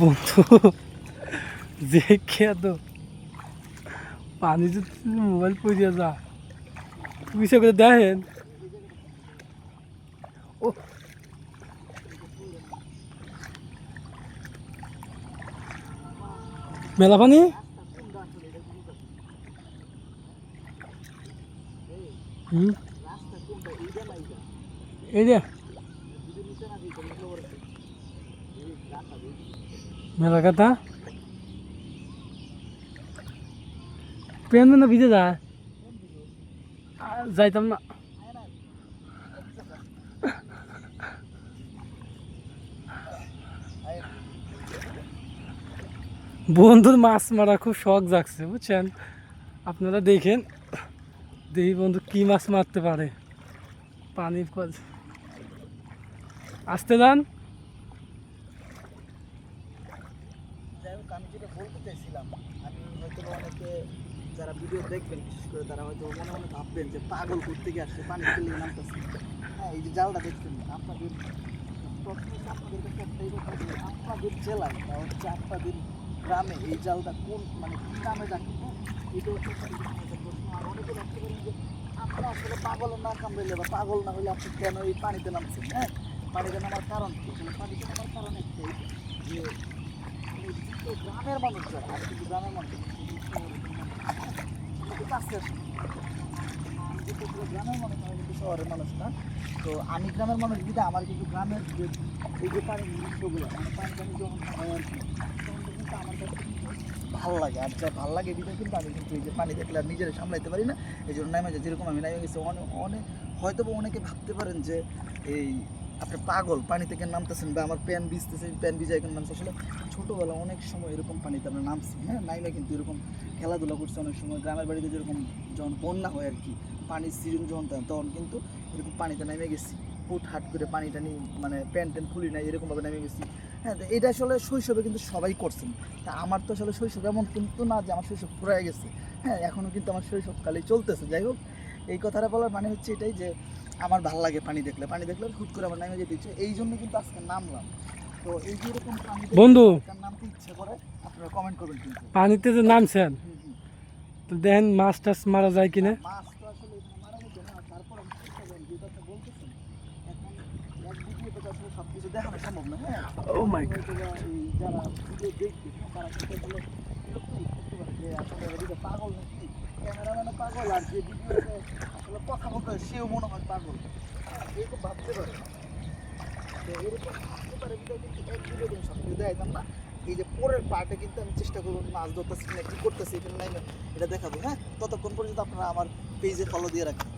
বন্ধু, যে খেত পানি যদি মোবাইল পড়িয়া যা। বুঝে করে দেখেন। ও। মেলা পানি? এই যে। মেলা কথা? পেন ভিজে যায় যাইতাম না। বন্ধুর মাছ মারা খুব শখ জাগছে, বুঝছেন? আপনারা দেখেন, দেখি বন্ধু কি মাছ মারতে পারে। পানির আসতে যান যাই হোক আমি যেটা বলতে চাইছিলাম, আমি হয়তো অনেকে যারা ভিডিও দেখবেন, বিশেষ করে তারা হয়তো মনে মনে ভাববেন যে পাগল করতে গিয়ে আসছে, পানি খেলে নামতেছে। হ্যাঁ এই যে জালটা দেখছেন, আপনাদের প্রশ্ন আপনাদের কাছে একটাই কথা, যে আপনাদের জেলায় বা হচ্ছে আপনাদের গ্রামে এই জালটা কোন মানে কি নামে ডাকে হ্যাঁ এটা হচ্ছে প্রশ্ন, আর অনেকে ভাবতে পারেন যে আপনারা আসলে পাগল না কামড়াইলে বা পাগল না হলে আপনি কেন এই পানিতে নামছেন হ্যাঁ? পানিতে নামার কারণ কি? পানিতে নামার কারণ একটাই যে গ্রামের মানুষ গ্রামের মানুষ গ্রামের মানুষ শহরের মানুষ না তো আমি গ্রামের মানুষ কিন্তু আমার কিন্তু গ্রামের যে এই যে পানির দৃশ্যগুলো মানে পানি পানি যখন হয় আর কি তখন কিন্তু আমার কাছে ভালো লাগে আর যা ভালো লাগে বিধায় কিন্তু আমি কিন্তু এই যে পানি দেখলে আর নিজেরা সামলাইতে পারি না এই জন্য নামে যেরকম আমি নামে গেছি অনেক অনেক হয়তো অনেকে ভাবতে পারেন যে এই আপনি পাগল, পানি থেকে নামতেছেন বা আমার প্যান ভিজতেছে প্যান ভিজা এখন নামছে? আসলে ছোটোবেলা অনেক সময় এরকম পানিতে আমরা নামছি হ্যাঁ? নাইমে কিন্তু এরকম খেলাধুলা করছে অনেক সময়, গ্রামের বাড়িতে যেরকম যখন বন্যা হয় আর কি, পানির সিজন যখন তখন কিন্তু এরকম পানিতে নেমে গেছি। ফুট হাট করে পানি টানি মানে প্যান্ট ট্যান্ট খুলি নাই, এরকমভাবে নেমে গেছি। হ্যাঁ তো এটা আসলে শৈশবে কিন্তু সবাই করছেন তা আমার তো আসলে শৈশব এমন কিন্তু না যে আমার শৈশব ফুরাই গেছে। হ্যাঁ এখনও কিন্তু আমার শৈশবকালেই চলতেছে। যাই হোক, এই কথাটা বলার মানে হচ্ছে এটাই যে আমার ভালো লাগে পানি দেখলে। পানি দেখলে হুট করে আমার নামে যেতে ইচ্ছে এই জন্য কিন্তু আজকে নামলাম। তো এই যে এরকম পানি বন্ধু। নামতে ইচ্ছে করে? আপনারা কমেন্ট করবেন কিন্তু। পানিতে যে নামছেন। তো দেখেন মাছ টাছ মারা যায় কিনা। মাছ তো আসলে মারা যেত না তারপর আমি চেষ্টা করেন যে কথা বলতেছেন এখন এক ভিডিওতে আসলে সব কিছু দেখানো সম্ভব না হ্যাঁ? হয়তো বা এই যারা ভিডিও দেখবে তারা কিন্তু আসলে বিরক্তি করতে পারে যে আসলে পাগল নাকি পাগল আর যে ভিডিওতে আসলে কথা বলতে সেও মনে হয় পাগল। এরকম ভাবতে পারে। এরকম ভাবতে পারে, কিন্তু এক ভিডিও দিন সব দেখাইতাম এই যে পরের পার্টে কিন্তু আমি চেষ্টা করব মাছ ধরতেছি না কি করতেছি এখানে নাই এটা দেখাবো হ্যাঁ? ততক্ষণ পর্যন্ত আপনারা আমার পেজে ফলো দিয়ে রাখবেন